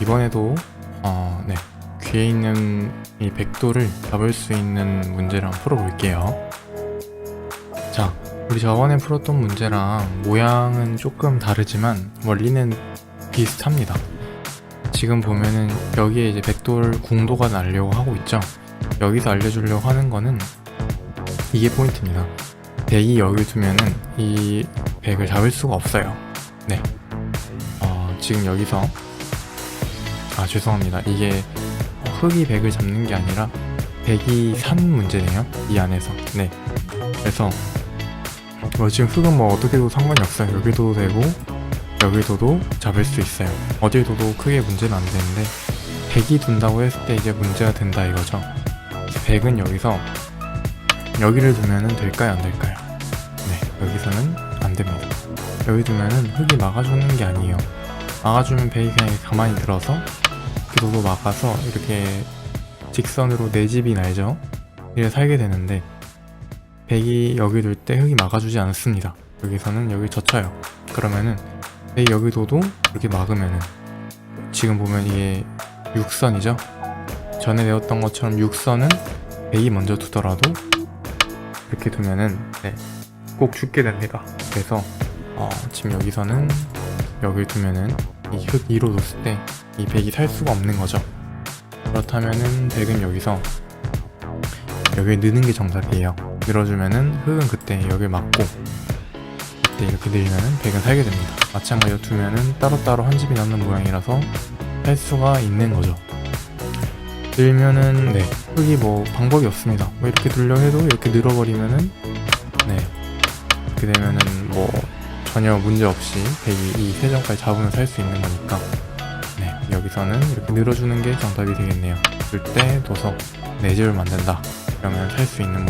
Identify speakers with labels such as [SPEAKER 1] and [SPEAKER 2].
[SPEAKER 1] 이번에도 어, 네 귀에 있는 이 백도를 잡을 수 있는 문제를 한번 풀어볼게요. 자, 우리 저번에 풀었던 문제랑 모양은 조금 다르지만 원리는 비슷합니다. 지금 보면은 여기에 이제 백돌 궁도가 날려고 하고 있죠. 여기서 알려주려고 하는 거는 이게 포인트입니다. 백이 여기 두면은 이 백을 잡을 수가 없어요. 네. 어, 지금 여기서 아 죄송합니다. 이게 흑이 백을 잡는 게 아니라 백이 산 문제네요. 이 안에서. 네. 그래서 뭐 지금 흑은 뭐 어떻게 도 상관이 없어요. 여기도 되고 여기도도 잡을 수 있어요. 어딜 둬도 크게 문제는 안 되는데 백이 둔다고 했을 때 이제 문제가 된다 이거죠. 백은 여기서 여기를 두면은 될까요 안 될까요? 네 여기서는 안 됩니다. 여기 두면은 흙이 막아주는 게 아니에요. 막아주면 백이 그냥 가만히 들어서 이렇게 도도 막아서 이렇게 직선으로 내 집이 날죠. 이렇게 살게 되는데 백이 여기 둘 때 흙이 막아주지 않습니다. 여기서는 여기 젖혀요. 그러면은 백이 여기 둬도 이렇게 막으면은 지금 보면 이게 육선이죠. 전에 배웠던 것처럼 육선은 백이 먼저 두더라도 이렇게 두면은 네, 꼭 죽게 됩니다. 그래서 어, 지금 여기서는 여기 두면은 이흙 2로 뒀을 때 이 백이 살 수가 없는 거죠. 그렇다면은 백은 여기서 여기에 느는 게 정답이에요. 늘어주면은 흙은 그때 여기 막고 그때 이렇게 늘면은 백은 살게 됩니다. 마찬가지로 두면은 따로따로 한 집이 남는 모양이라서 살 수가 있는 거죠. 늘면은 네 흙이 뭐 방법이 없습니다. 뭐 이렇게 둘려 해도 이렇게 늘어버리면은 네 이렇게 되면은 뭐 전혀 문제 없이 백이 이 세정까지 잡으면 살 수 있는 거니까 네 여기서는 이렇게 늘어주는 게 정답이 되겠네요. 둘때 도서 네 집을 만든다. 그러면 살 수 있는